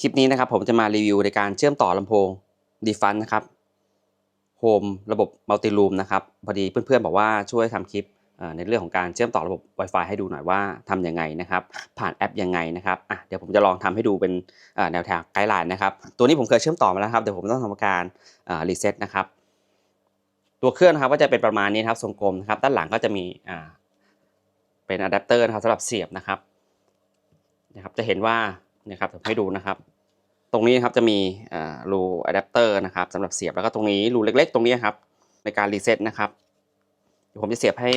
คลิปนี้นะครับผมจะมารีวิวในการเชื่อมต่อลำโพงดีฟันนะครับโฮมระบบมัลติรูมนะครับพอดีเพื่อนๆบอกว่าช่วยทำคลิปในเรื่องของการเชื่อมต่อระบบ Wi-Fi ให้ดูหน่อยว่าทำยังไงนะครับ ผ่านแอปยังไงนะครับอะเดี๋ยวผมจะลองทำให้ดูเป็นแนวทางไกด์ไลน์นะครับ ตัวนี้ผมเคยเชื่อมต่อมาแล้วครับเดี๋ยวผมต้องทำการรีเซ็ตนะครับ ตัวเครื่องนะครับก็จะเป็นประมาณนี้ครับทรงกลมนะครับ ด้านหลังก็จะมีเป็นอะแดปเตอร์นะครับสำหรับเสียบนะครับนะครับ จะเห็นว่า นี่ยครับผมให้ดูนะครับ ตรงนี้ครับจะมีรูอะแดปเตอร์นะครับสำหรับเสียบแล้วก็ตรงนี้รูเล็ก ๆ ตรงนี้ครับในการรีเซ็ตนะครับเดี๋ยวผมจะเสียบให้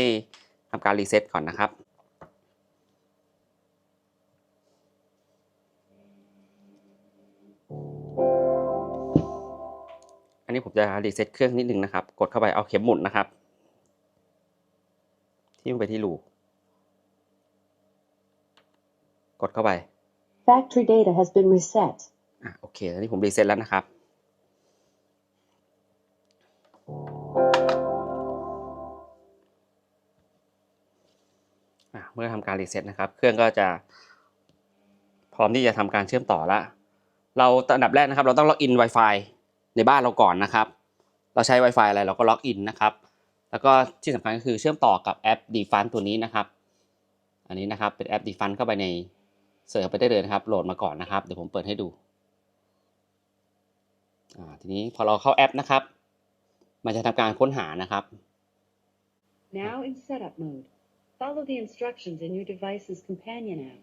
ทำการรีเซ็ตก่อนนะครับอันนี้ผมจะรีเซ็ตเครื่องนิดนึงนะครับ กดเข้าไปเอาเข็มหมุนนะครับที่ไปที่รูกดเข้าไป Factory data has been reset. อะโอเคตอนนี้ผมรีเซ็ตแล้วนะครับอะเมื่อทำการรีเซ็ตนะครับ เครื่องก็จะ พร้อมที่จะทำการเชื่อมต่อล้วเราอันดับแรกนะครับ เราต้องล็อกอิน Wi-Fi ในบ้านเราก่อนนะครับ เราใช้ Wi-Fi อะไรเราก็ล็อกอินนะครับ แล้วก็ที่สำคัญก็คือเชื่อมต่อกับแอป d e f u n ตัวนี้นะครับ อันนี้นะครับเป็นแอป d e f u n เข้าไปใน เสิร์ชไปได้เลยนะครับ โหลดมาก่อนนะครับ เดี๋ยวผมเปิดให้ดูอ่าทีนี้พอเราเข้าแอปนะครับ มันจะทำการค้นหานะครับ Now in setup mode. Follow the instructions in your device's companion app.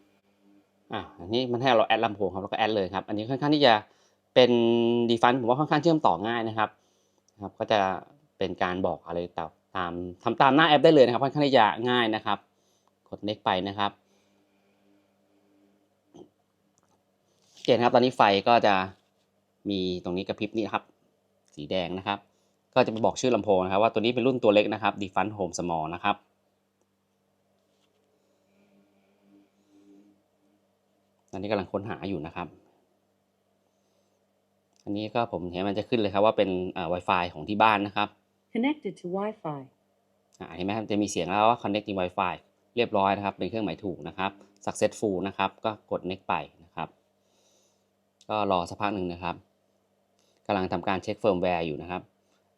อ่าอันนี้มันให้เราแอดลำโพงครับแล้วก็แอดเลยครับ อันนี้ค่อนข้างที่จะเป็นดีฟันผมว่าค่อนข้างเชื่อมต่อง่ายนะครับนะครับ ก็จะเป็นการบอกอะไรตามตามทำตามหน้าแอปได้เลยนะครับค่อนข้างที่จะง่ายนะครับ กด next ไปนะครับ เห็นครับตอนนี้ไฟก็จะมีตรงนี้กระพริบนี่ครับ สีแดงนะครับ ก็จะไปบอกชื่อลำโพงนะครับ ว่าตัวนี้เป็นรุ่นตัวเล็กนะครับ d e f u n Home Small นะครับตอนนี้กำลังค้นหาอยู่นะครับ อันนี้ก็ผมเห็นมันจะขึ้นเลยครับว่าเป็นเอ่อ Wi-Fi ของที่บ้านนะครับ Connected to Wi-Fi. อ่าเห็นไหมครับจะมีเสียงแล้วว่า connecting Wi-Fi เรียบร้อยนะครับ เป็นเครื่องหมายถูกนะครับ successful นะครับ ก็กด next ไปนะครับ ก็รอสักพักหนึ่งนะครับกำลังทำการเช็คเฟิร์มแวร์อยู่นะครับ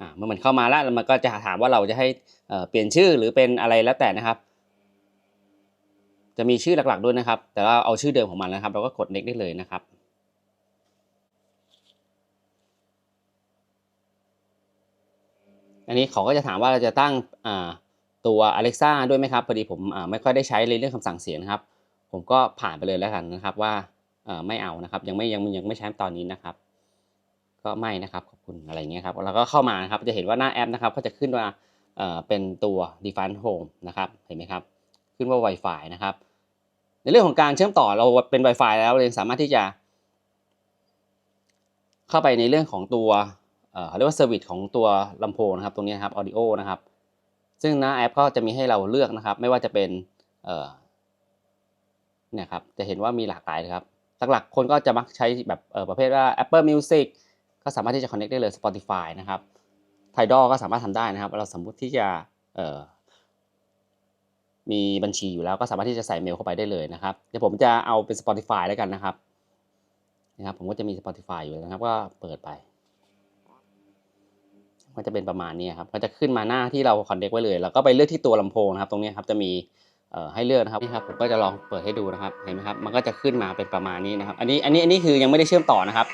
อ่าเมื่อมันเข้ามาแล้วมันก็จะถามว่าเราจะให้เอ่อเปลี่ยนชื่อหรือเป็นอะไรแล้วแต่นะครับ จะมีชื่อหลักๆด้วยนะครับ แต่เราเอาชื่อเดิมของมันนะครับ เราก็กด next ได้เลยนะครับอันนี้เขาก็จะถามว่าเราจะตั้งอ่าตัว Alexa ด้วยไหมครับ พอดีผมอ่าไม่ค่อยได้ใช้ในเรื่องคำสั่งเสียงนะครับ ผมก็ผ่านไปเลยแล้วกันนะครับว่า ไม่เอานะครับ ยังไม่ยังยังไม่ใช้ตอนนี้นะครับ ก็ไม่นะครับขอบคุณอะไรเงี้ยครับแล้วก็เข้ามานะครับจะเห็นว่าหน้าแอปนะครับก็จะขึ้นว่าเออเป็นตัว default home นะครับเห็นไหมครับ ขึ้นว่า Wi-Fi นะครับ ในเรื่องของการเชื่อมต่อเราเป็น Wi-Fi แล้วเราสามารถที่จะ เข้าไปในเรื่องของตัวเขาเรียกว่าเซอร์วิสของตัวลำโพงนะครับ ตรงนี้นะครับ audio นะครับ ซึ่งหน้าแอปก็จะมีให้เราเลือกนะครับ ไม่ว่าจะเป็นเอ่อเนี่ยครับจะเห็นว่ามีหลากหลายนะครับ หลักๆ คนก็จะมักใช้แบบเออประเภทว่า Apple Music ก็สามารถที่จะ connect ได้เลย Spotify นะครับ Tidal ก็สามารถทำได้นะครับ เราสมมุติที่จะเออมีบัญชีอยู่แล้วก็สามารถที่จะใส่เมลเข้าไปได้เลยนะครับ เดี๋ยวผมจะเอาเป็น Spotify แล้วกันนะครับนะครับ ผมก็จะมี Spotify อยู่นะครับ ก็เปิดไป ก็จะเป็นประมาณนี้ครับ ก็จะขึ้นมาหน้าที่เราคอนเน c t ไว้เลย แล้วก็ไปเลือกที่ตัวลำโพงนะครับ ตรงนี้ครับจะมี ให้เลือกนะครับนี่ครับผมก็จะลองเปิดให้ดูนะครับเห็นไหมครับมันก็จะขึ้นมาเป็นประมาณนี้นะครับ อันนี้อันนี้อันนี้คือยังไม่ได้เชื่อมต่อนะครับ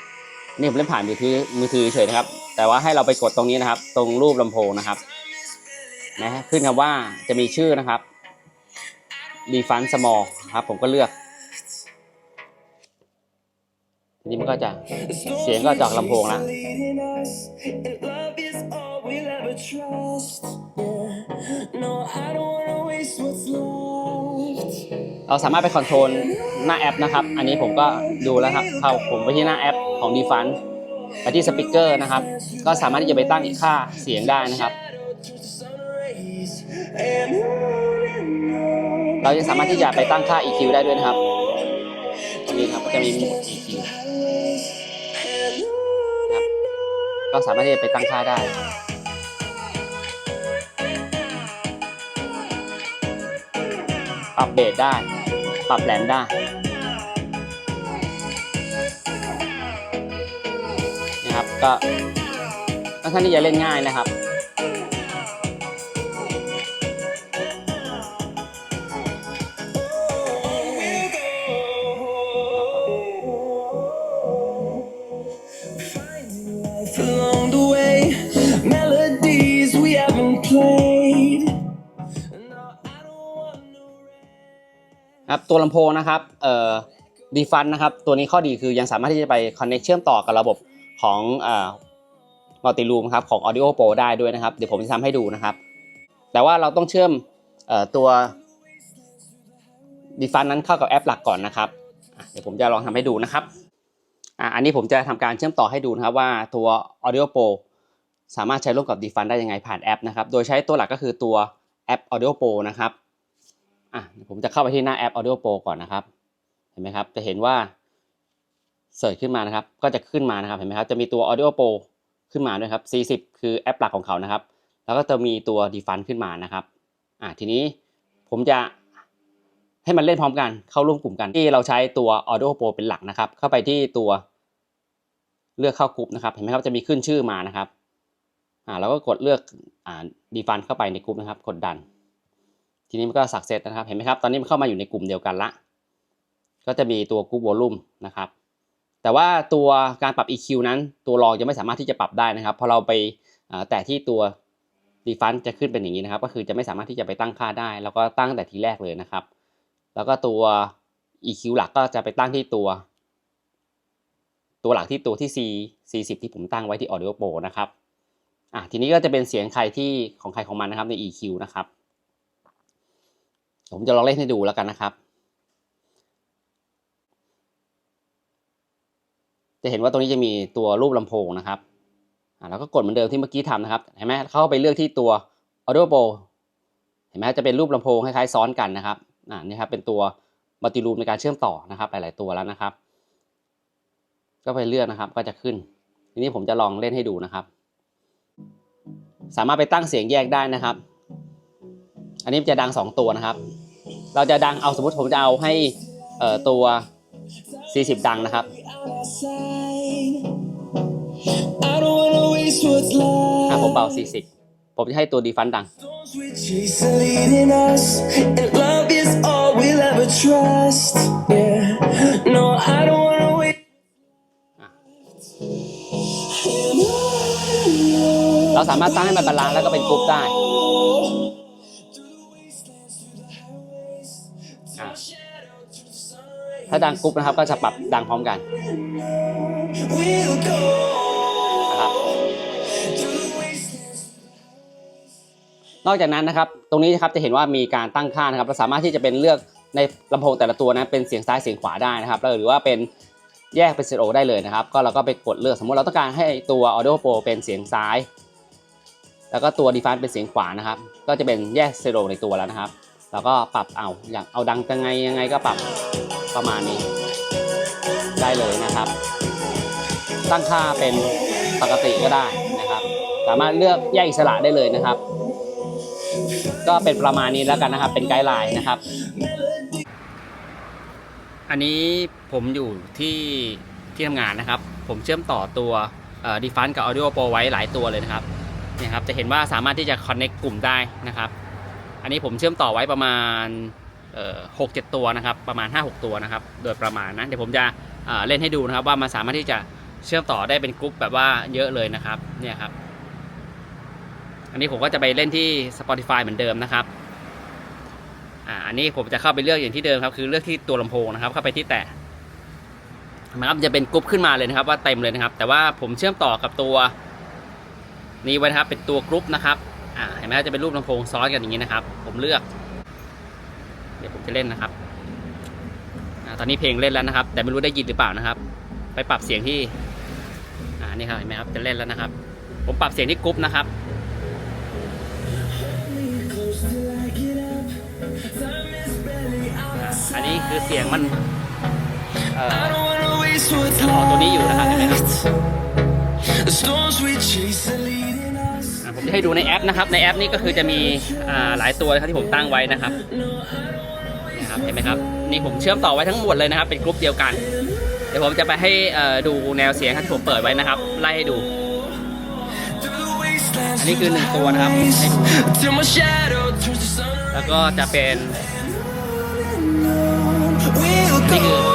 นี่ผมเล่นผ่านมือถือมือถือเฉยนะครับ แต่ว่าให้เราไปกดตรงนี้นะครับ ตรงรูปลำโพงนะครับนะขึ้นคำว่าจะมีชื่อนะครับ d e f u n Small ครับ ผมก็เลือกทีนี้มันก็จะเสียงก็จากลำโพงแล้ว เราสามารถไปคอนโทรลหน้าแอปนะครับ อันนี้ผมก็ดูแล้วครับเข้าผมไปที่หน้าแอปของ d e f u n ไปที่สปีกเกอร์นะครับ ก็สามารถที่จะไปตั้งค่าเสียงได้นะครับ เราจะสามารถที่จะไปตั้งค่า EQ ได้ด้วยนะครับ ตรงนี่ครับก็จะมีโหมด EQ ครับ ก็สามารถที่จะไปตั้งค่าได้ ปรับเบสได้ ปรับแหลมได้นะครับก็ท่านที่จะเล่นง่ายนะครับ ครับตัวลำโพงนะครับเอ่อดีฟันนะครับตัวนี้ข้อดีคือยังสามารถที่จะไปคอนเน c เชื่อมต่อกับระบบของเอ่อมัลติรูมครับของ Audio Pro ได้ด้วยนะครับ เดี๋ยวผมจะทำให้ดูนะครับ แต่ว่าเราต้องเชื่อมเอ่อตัวดีฟันนั้นเข้ากับแอปหลักก่อนนะครับเดี๋ยวผมจะลองทำให้ดูนะครับอะอันนี้ผมจะทำการเชื่อมต่อให้ดูนะครับว่าตัว Audio Pro สามารถใช้ร่วมกับ d ีฟันได้ยังไงผ่านแอปนะครับ โดยใช้ตัวหลักก็คือตัวแอป Audio Pro นะครับ อะผมจะเข้าไปที่หน้าแอป Audio Pro ก่อนนะครับ เห็นไหมครับ จะเห็นว่าเสิร์ชขึ้นมานะครับ ก็จะขึ้นมานะครับ เห็นไหมครับ จะมีตัว Audio Pro ขึ้นมาด้วยครับ 40 คือแอปหลักของเขานะครับ แล้วก็จะมีตัว d e f u n ขึ้นมานะครับ อะทีนี้ผมจะให้มันเล่นพร้อมกัน เข้าร่วมกลุ่มกัน ที่เราใช้ตัว Audio Pro เป็นหลักนะครับ เข้าไปที่ตัวเลือกเข้ากลุ่มนะครับ เห็นไหมครับ จะมีขึ้นชื่อมานะครับ อ่าเราก็กดเลือกอ่า d e f u n เข้าไปในกลุ่มนะครับ กดดัน ทีนี้มันก็สักเซตนะครับ เห็นไหมครับ ตอนนี้มันเข้ามาอยู่ในกลุ่มเดียวกันละ ก็จะมีตัวกรุ๊ปวอลลุ่มนะครับ แต่ว่าตัวการปรับ EQ นั้น ตัวรองจะไม่สามารถที่จะปรับได้นะครับ พอเราไปแตะที่ตัว default จะขึ้นเป็นอย่างนี้นะครับ ก็คือจะไม่สามารถที่จะไปตั้งค่าได้ แล้วก็ตั้งแต่ทีแรกเลยนะครับ แล้วก็ตัว EQ หลักก็จะไปตั้งที่ตัว ตัวหลักที่ตัวที่ C C10 ที่ผมตั้งไว้ที่ Audio Pro นะครับ อะทีนี้ก็จะเป็นเสียงใครที่ของใครของมันนะครับใน EQ นะครับ ผมจะลองเล่นให้ดูแล้วกันนะครับ จะเห็นว่าตรงนี้จะมีตัวรูปลำโพงนะครับแล้วก็กดเหมือนเดิมที่เมื่อกี้ทำนะครับ เห็นไหมเข้าไปเลือกที่ตัว Audio Pro เห็นไหมจะเป็นรูปลำโพงคล้ายๆซ้อนกันนะครับอ่านี่ครับเป็นตัวมัลติรูมในการเชื่อมต่อนะครับ หลาย ๆ ตัวแล้วนะครับ ก็ไปเลือกนะครับก็จะขึ้น ทีนี้ผมจะลองเล่นให้ดูนะครับ สามารถไปตั้งเสียงแยกได้นะครับ อันนี้จะดังสองตัวนะครับ เราจะดังเอาสมมติผมจะเอาให้ตัว 40 ดังนะครับถ้าผมเบา 40 ผมจะให้ตัวดีฟันดัง เราสามารถตั้งให้มันบาลานซ์แล้วก็เป็นกรุ๊ปได้ ถ้าดังกรุ๊ปนะครับก็จะปรับดังพร้อมกันนะครับนอกจากนั้นนะครับ ตรงนี้นะครับจะเห็นว่ามีการตั้งค่านะครับ เราสามารถที่จะเป็นเลือกในลำโพงแต่ละตัวนะเป็นเสียงซ้ายเสียงขวาได้นะครับหรือว่าเป็นแยกเป็นเตอริโอได้เลยนะครับ ก็เราก็ไปกดเลือกสมมติเราต้องการให้ตัว Audio Pro เป็นเสียงซ้าย แล้วก็ตัว d e f u n เป็นเสียงขวานะครับ ก็จะเป็นแยกเตอริโอในตัวแล้วนะครับ แล้วก็ปรับเอาอย่างเอาดังยังไงยังไงก็ปรับ ประมาณนี้ ได้เลยนะครับ ตั้งค่าเป็นปกติก็ได้นะครับ สามารถเลือกแยกอิสระได้เลยนะครับ ก็เป็นประมาณนี้แล้วกันนะครับ เป็นไกด์ไลน์นะครับ อันนี้ผมอยู่ที่ที่ทำงานนะครับ ผมเชื่อมต่อตัวดีฟันกับ Audio Pro ไว้หลายตัวเลยนะครับเนี่ยครับจะเห็นว่าสามารถที่จะ connect กลุ่มได้นะครับ อันนี้ผมเชื่อมต่อไว้ประมาณ หกเจ็ดตัวนะครับ ประมาณ 5-6 ตัวนะครับ โดยประมาณนะ เดี๋ยวผมจะเเล่นให้ดูนะครับ ว่ามันสามารถที่จะเชื่อมต่อได้เป็นกลุ่มแบบว่าเยอะเลยนะครับ เนี่ยครับ อันนี้ผมก็จะไปเล่นที่ Spotify เหมือนเดิมนะครับอ่าอันนี้ผมจะเข้าไปเลือกอย่างที่เดิมครับ คือเลือกที่ตัวลำโพงนะครับ เข้าไปที่แตะนะครับจะเป็นกรุ๊ปขึ้นมาเลยนะครับว่าเต็มเลยนะครับ แต่ว่าผมเชื่อมต่อกับตัวนี้ไว้นะครับเป็นตัวกรุ๊ปนะครับอ่าเห็นไหมจะเป็นรูปลำโพงซ้อนกันอย่างนี้นะครับ ผมเลือก ดี๋ยวผมจะเล่นนะครับอตอนนี้เพลงเล่นแล้วนะครับ แต่ไม่รู้ได้ยินหรือเปล่านะครับ ไปปรับเสียงที่อ่านี่ครับเห็นไหมครับจะเล่นแล้วนะครับ ผมปรับเสียงที่กรุ๊ปนะครับอันนี้คือเสียงมันเอ่ออตัวนี้อยู่นะครับเห็นไหมครับผมจะให้ดูในแอปนะครับ ในแอปนี้ก็คือจะมีหลายตัวนะครับที่ผมตั้งไว้นะครับ นะครับเห็นไหมครับนี่ผมเชื่อมต่อไว้ทั้งหมดเลยนะครับ เป็นกรุ๊ปเดียวกัน เดี๋ยวผมจะไปให้ดูแนวเสียงที่ผมเปิดไว้นะครับ ไล่ให้ดูอันนี้คือหนึ่งตัวนะครับให้ดูแล้วก็จะเป็นนี่คือ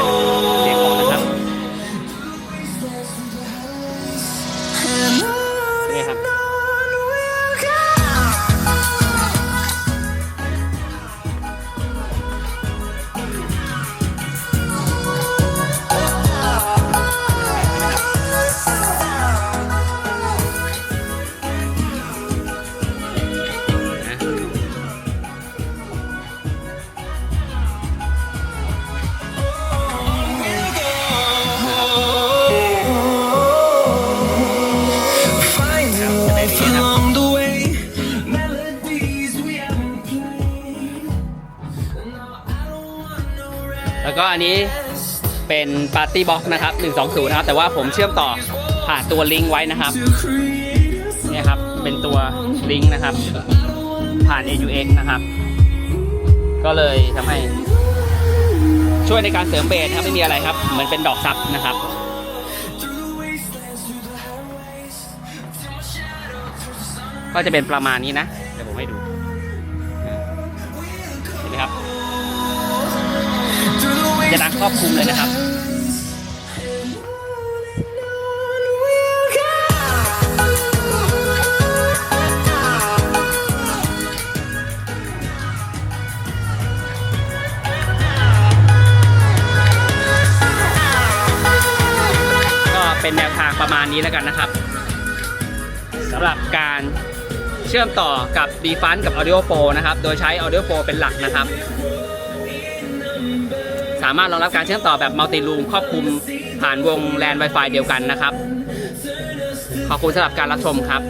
อันนี้เป็นปาร์ตี้บ็อกนะครับ 120 นะครับ แต่ว่าผมเชื่อมต่อผ่านตัวลิงก์ไว้นะครับเนี่ยครับ เป็นตัวลิงก์นะครับ ผ่าน AUX นะครับ ก็เลยทำให้ ช่วยในการเสริมเบสครับไม่มีอะไรครับ เหมือนเป็นดอกซับนะครับก็จะเป็นประมาณนี้นะ เดี๋ยวผมให้ดู through the จะดังครอบคลุมเลยนะครับก็เป็นแนวทางประมาณนี้แล้วกันนะครับสำหรับการเชื่อมต่อกับ d f u n กับ Audio Pro นะครับ โดยใช้ Audio Pro เป็นหลักนะครับามารถรองรับการเชื่อมต่อแบบมัลติลูมครอบคลุมผ่านวงแลน Wi-Fi เดียวกันนะครับ ขอบคุณสำหรับการรับชมครับ